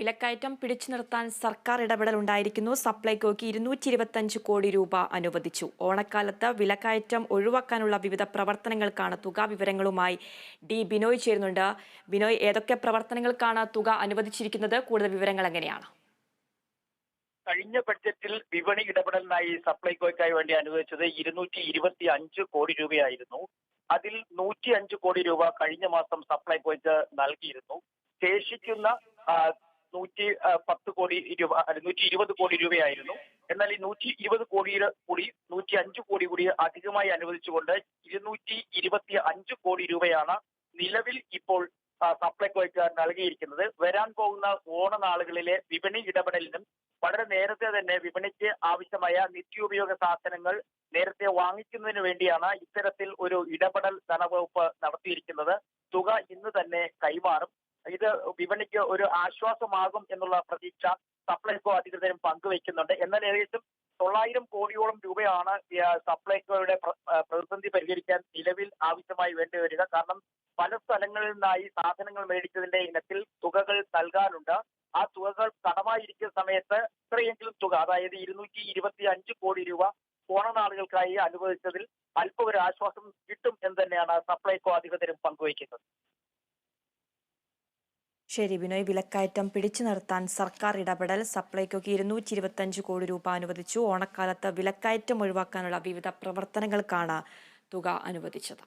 വിലക്കയറ്റം പിടിച്ചു നിർത്താൻ സർക്കാർ ഇടപെടൽ ഉണ്ടായിരിക്കുന്നു. സപ്ലൈകോയ്ക്ക് ഇരുന്നൂറ്റി ഇരുപത്തഞ്ച് കോടി രൂപ അനുവദിച്ചു. ഓണക്കാലത്ത് വിലക്കയറ്റം ഒഴിവാക്കാനുള്ള വിവിധ പ്രവർത്തനങ്ങൾക്കാണ് തുക വിവരങ്ങളുമായി ഡി ബിനോയ് ചേരുന്നുണ്ട്. ബിനോയ് ഏതൊക്കെ പ്രവർത്തനങ്ങൾക്കാണ് തുക അനുവദിച്ചിരിക്കുന്നത്? കൂടുതൽ വിവരങ്ങൾ എങ്ങനെയാണ്? കഴിഞ്ഞ ബഡ്ജറ്റിൽ വിപണി ഇടപെടലിനായി സപ്ലൈകോയ്ക്കായി വേണ്ടി അനുവദിച്ചത് ഇരുന്നൂറ്റി ഇരുപത്തി അഞ്ച് കോടി രൂപയായിരുന്നു. അതിൽ നൂറ്റി അഞ്ച് കോടി രൂപ കഴിഞ്ഞ മാസം സപ്ലൈകോയ്ക്ക് നൽകിയിരുന്നു. ശേഷിക്കുന്ന നൂറ്റി പത്ത് കോടി രൂപ നൂറ്റി ഇരുപത് കോടി രൂപയായിരുന്നു. എന്നാൽ ഈ നൂറ്റി ഇരുപത് കോടിയുടെ കൂടി നൂറ്റി അഞ്ച് കോടി കൂടി അധികമായി അനുവദിച്ചുകൊണ്ട് ഇരുന്നൂറ്റി ഇരുപത്തി അഞ്ച് കോടി രൂപയാണ് നിലവിൽ ഇപ്പോൾ സപ്ലൈ സപ്ലൈകോയ്ക്ക് നൽകിയിരിക്കുന്നത്. വരാൻ പോകുന്ന ഓണനാളുകളിലെ വിപണി ഇടപെടലിനും വളരെ നേരത്തെ തന്നെ വിപണിക്ക് ആവശ്യമായ നിത്യോപയോഗ സാധനങ്ങൾ നേരത്തെ വാങ്ങിക്കുന്നതിന് വേണ്ടിയാണ് ഇത്തരത്തിൽ ഒരു ഇടപെടൽ ധനവകുപ്പ് നടത്തിയിരിക്കുന്നത്. തുക ഇന്ന് തന്നെ കൈമാറും. ഇത് വിപണിക്ക് ഒരു ആശ്വാസമാകും എന്നുള്ള പ്രതീക്ഷ സപ്ലൈകോ അധികൃതരും പങ്കുവയ്ക്കുന്നുണ്ട്. എന്നാൽ ഏകദേശം തൊള്ളായിരം കോടിയോളം രൂപയാണ് സപ്ലൈകോയുടെ പ്രതിസന്ധി പരിഹരിക്കാൻ നിലവിൽ ആവശ്യമായി വേണ്ടിവരിക കാരണം പല സ്ഥലങ്ങളിൽ നിന്നായി സാധനങ്ങൾ മേടിച്ചതിന്റെ ഇനത്തിൽ തുകകൾ നൽകാനുണ്ട്. ആ തുകകൾ കടമായിരിക്കുന്ന സമയത്ത് ഇത്രയെങ്കിലും തുക അതായത് ഇരുന്നൂറ്റി ഇരുപത്തി അഞ്ച് കോടി രൂപ ഓണനാളുകൾക്കായി അനുവദിച്ചതിൽ അല്പം ഒരു ആശ്വാസം കിട്ടും എന്ന് തന്നെയാണ് സപ്ലൈകോ അധികൃതരും പങ്കുവയ്ക്കുന്നത്. ശരി ബിനോയ് വിലക്കയറ്റം പിടിച്ചു നിർത്താൻ സർക്കാർ ഇടപെടൽ സപ്ലൈകോയ്ക്ക് ഇരുന്നൂറ്റി ഇരുപത്തഞ്ച് കോടി രൂപ അനുവദിച്ചു. ഓണക്കാലത്ത് വിലക്കയറ്റം ഒഴിവാക്കാനുള്ള വിവിധ പ്രവർത്തനങ്ങൾക്കാണ് തുക അനുവദിച്ചത്.